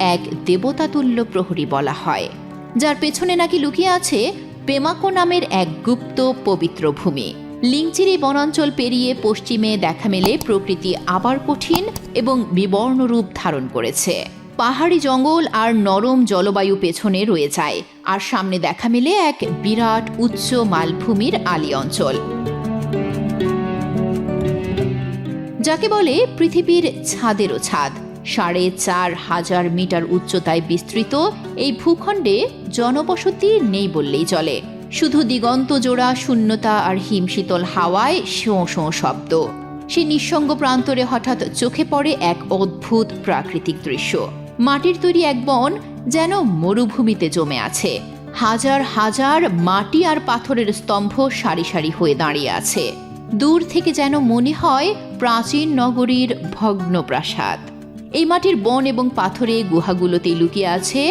এক দেবতাতুল্য প্রহরী বলা হয়, যার পেছনে নাকি লুকিয়ে আছে পেমাকো নামের এক গুপ্ত পবিত্র ভূমি। লিংচিরি বনাঞ্চল পেরিয়ে পশ্চিমে দেখা মেলে প্রকৃতি আবার কঠিন এবং বিবর্ণ রূপ ধারণ করেছে। পাহাড়ি জঙ্গল আর নরম জলবায়ু পেছনে রয়ে যায়, আর সামনে দেখা মেলে এক বিরাট উচ্চ মালভূমির আলি অঞ্চল। যাকে বলে পৃথিবীর ছাদেরও ছাদ। সাড়ে চার হাজার মিটার উচ্চতায় বিস্তৃত, এই ভূখণ্ডে জনবসতি নেই বললেই চলে। শুধু দিগন্ত জোড়া, শূন্যতা আর হিমশীতল হাওয়ায় শোঁ শোঁ শব্দ। সে নিঃসঙ্গ প্রান্তরে হঠাৎ চোখে পড়ে এক অদ্ভুত প্রাকৃতিক দৃশ্য। মাটির তৈরি এক বন যেন মরুভূমিতে জমে আছে। হাজার হাজার মাটি আর পাথরের স্তম্ভ সারি সারি হয়ে দাঁড়িয়ে আছে। দূর থেকে যেন মনে হয় প্রাচীন নগরীর ভগ্ন প্রাসাদ এই মাটির বন এবং পাথরে গুহাগুলোতে লুকিয়ে আছে